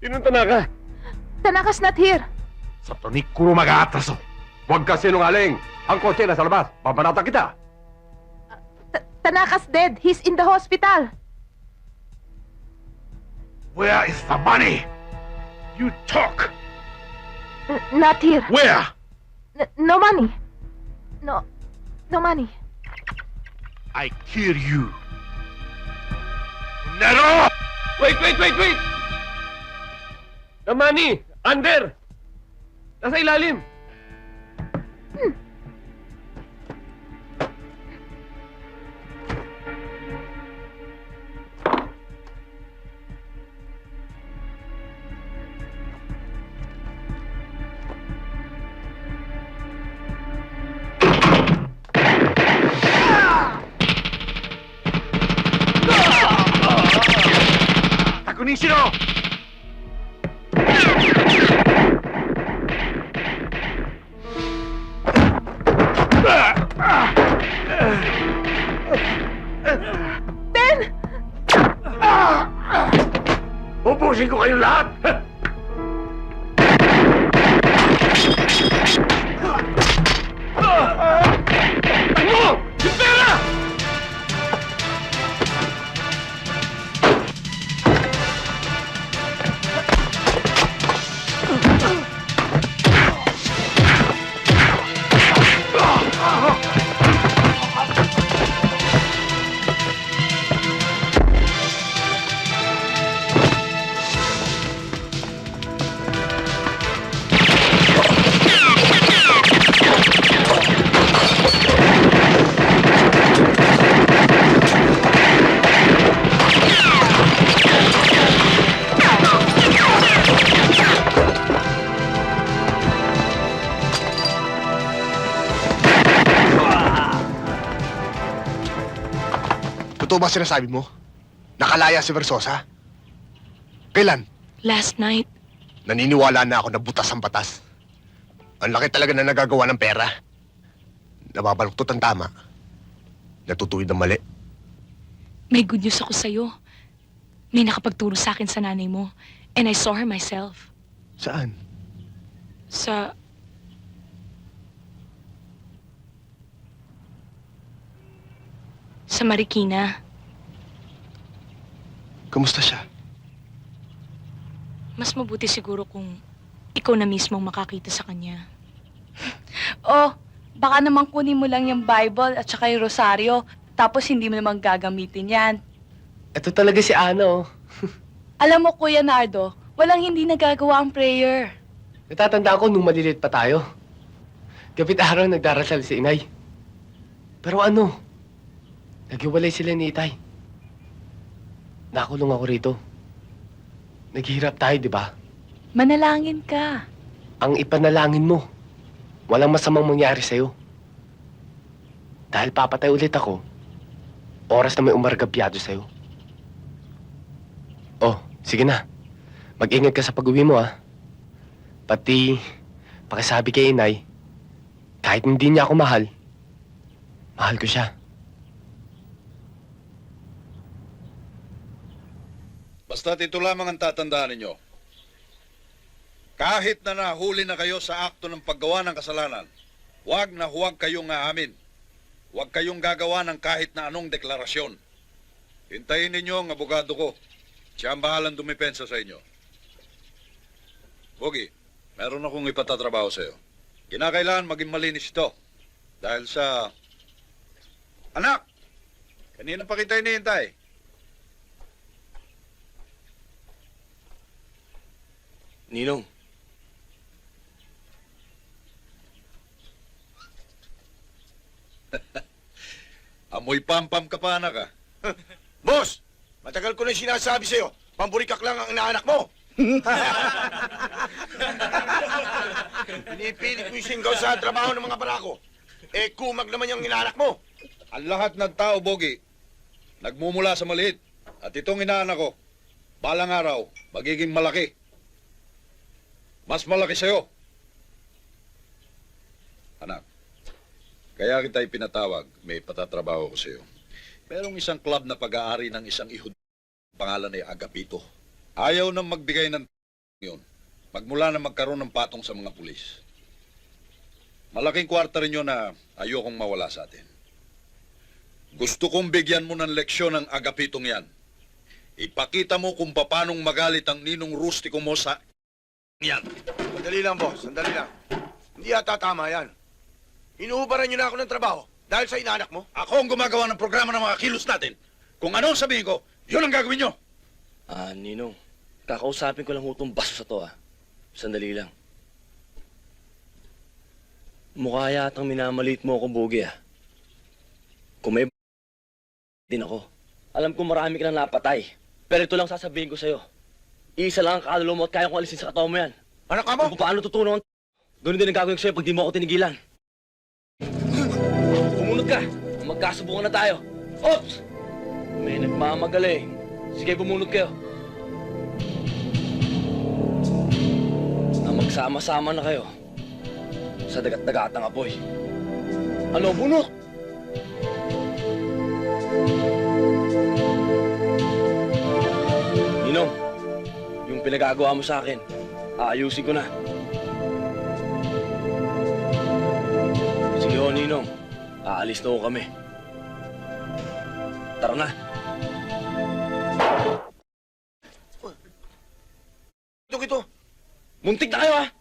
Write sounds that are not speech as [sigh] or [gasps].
Sinong Tanaka? Tanaka's not here. Sa Tonikuro mag-aatraso. Huwag ka sinungaling. Ang kotse na sa labas. Babanatan kita. Ta- Tanaka's dead. He's in the hospital. Where is the money? You talk. N- not here. Where? N- no money. No. No money. I kill you. Nero! Wait, wait, wait, wait! The money! Under! Nasa ilalim! Takunishiro! Ben! Ubusin ko kayong lahat! Totoo ba sinasabi mo? Nakalaya si Versosa? Kailan? Last night, Naniniwala na ako na butas ang batas. Ang laki talaga na nagagawa ng pera. Nababaluktot ang tama. Natutuwid ang mali. may good news ako sa'yo. May nakapagturo sa akin sa nanay mo. And I saw her myself. Saan? Sa... Sa Marikina. Kumusta siya? Mas mabuti siguro kung ikaw na mismo ang makakita sa kanya. [gasps] Oh, baka naman kunin mo lang yung Bible at saka yung Rosario, tapos hindi mo naman gagamitin yan. Ito talaga si Ana, oh. [laughs] Alam mo, Kuya Nardo, walang hindi nagagawa ang prayer. Natatandaan ko nung maliliit pa tayo. Gabit araw nagdarasal si inay. Pero ano? Naghiwalay sila ni Itay. Nakulong ako rito. Naghihirap tayo, di ba? Manalangin ka. Ang ipanalangin mo, walang masamang mangyari sa'yo. Dahil papatay ulit ako, oras na may umargabyado sa'yo. Oh, sige na. Mag-ingat ka sa pag-uwi mo, ah. Pati, pakisabi kay inay, kahit hindi niya ako mahal, mahal ko siya. Basta't ito lamang ang tatandaan ninyo. Kahit na nahuli na kayo sa akto ng paggawa ng kasalanan, huwag na huwag kayong aamin. Huwag kayong gagawa ng kahit na anong deklarasyon. Hintayin ninyo ang abogado ko. Siya ang bahalang dumipensa sa inyo. Bogi, meron akong ipatatrabaho sa iyo. Kinakailangan maging malinis ito. Dahil sa... Anak! Kanina pa kita hinihintay. Ninong, [laughs] Amoy pampam ka pa, anak, ah. [laughs] Boss! Matagal ko na sinasabi sa'yo, pamburikak lang ang inaanak mo. [laughs] Pinipilit mo yung singgaw sa trabaho ng mga barako. Eh, kumag naman yung inaanak mo. Ang lahat ng tao, Bogi, nagmumula sa maliit. At itong inaanak ko, balang araw, magiging malaki. Mas malaki sa'yo. Anak, kaya kita ipinatawag, may patatrabaho ko sa'yo. Merong isang club na pag-aari ng isang ihod. Pangalan ay Agapito. Ayaw nang magbigay ng yun. Magmula na magkaroon ng patong sa mga pulis. Malaking kwarta rin yun na ayokong mawala sa atin. Gusto kong bigyan mo ng leksyon ang agapitong yan. Ipakita mo kung paanong magalit ang ninong rustiko mo sa yan. Sandali lang, boss. Sandali lang. Hindi yata tama yan. Inuubaran niyo na ako ng trabaho dahil sa inanak mo. Ako ang gumagawa ng programa ng mga kilos natin. Kung ano ang sabihin ko, yun ang gagawin nyo. Ah, Ninong. Kakausapin ko lang ho itong baso sa to, ah. Sandali lang. Mukha yatang minamalit mo ako, Bogi, ah. Kung may din ako. Alam ko marami ka nang napatay. Pero ito lang sasabihin ko sa'yo. Isa lang ang kaluluwa mo at kaya kong alisin sa katawan mo yan. Anak ka mo? Kung paano tutunan ang Ganun din ang gagawin ko sa'yo pag di mo ako tinigilan. Kumunod ka. Magkasubukan na tayo. Ops! May nagmamagaling. Sige, bumunod kayo. Na magsama-sama na kayo sa dagat-dagatang apoy. Ano, bunok? Yung pinagagawa mo sa akin, aayusin ko na. Sige ho, Ninong. Aalis na ho kami. Tara na. Ito, ito. Muntik na kayo, ah!